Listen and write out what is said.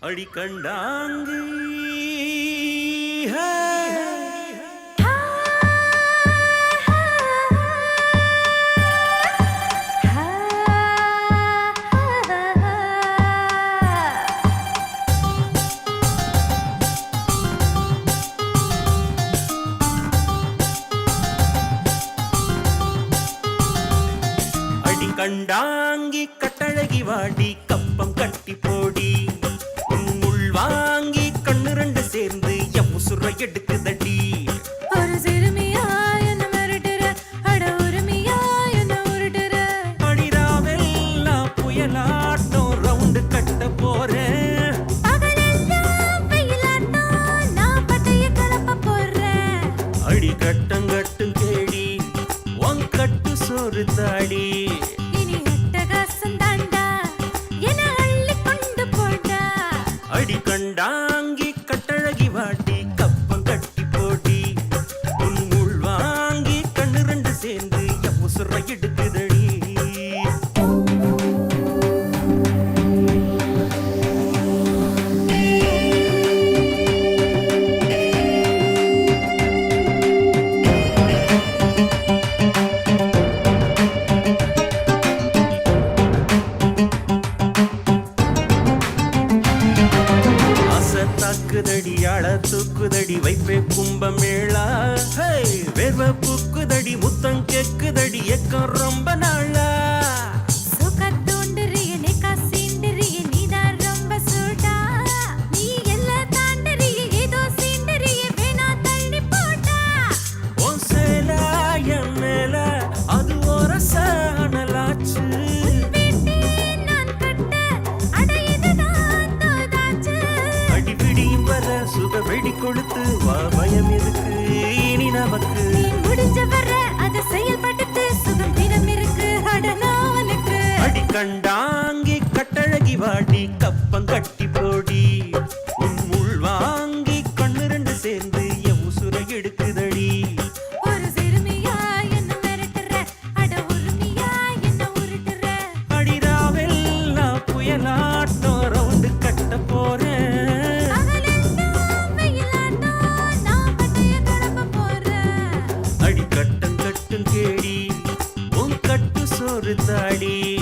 அடி கண்டாங்கி. கட்டழகி வாடி கப்பம் கட்டி போடி. வாங்கி கண்ணு ரெண்டு சேர்ந்து எம்முசுர எடுக்குதடி. ஒரு சிறுமியா என்ன மிரட்டுற? அட உரிமையா என்ன உருட்டுற? அடிராவெல்லாம் புயலாட்டம் ரவுண்டு கட்ட போறேன் அடி கட்டங்கட்டு கேடி உன் கட்டு சோறு தாடி. எடுக்குதடி தாக்குதடி அழ தூக்குதடி வைப்பே கும்பமேளா. சுக வெடி கொளுத்து வா பயம் எதுக்கு இனி நமக்கு. முடிஞ்ச வர அது செயல்படுத்து சுதந்திரம் இருக்கு அட கண்டாங்கி கட்டழகி வாடி கப்பம் கட்டி போடி. உன் உள் வாங்கி கண்ணு ரெண்டு சேர்ந்து தாடி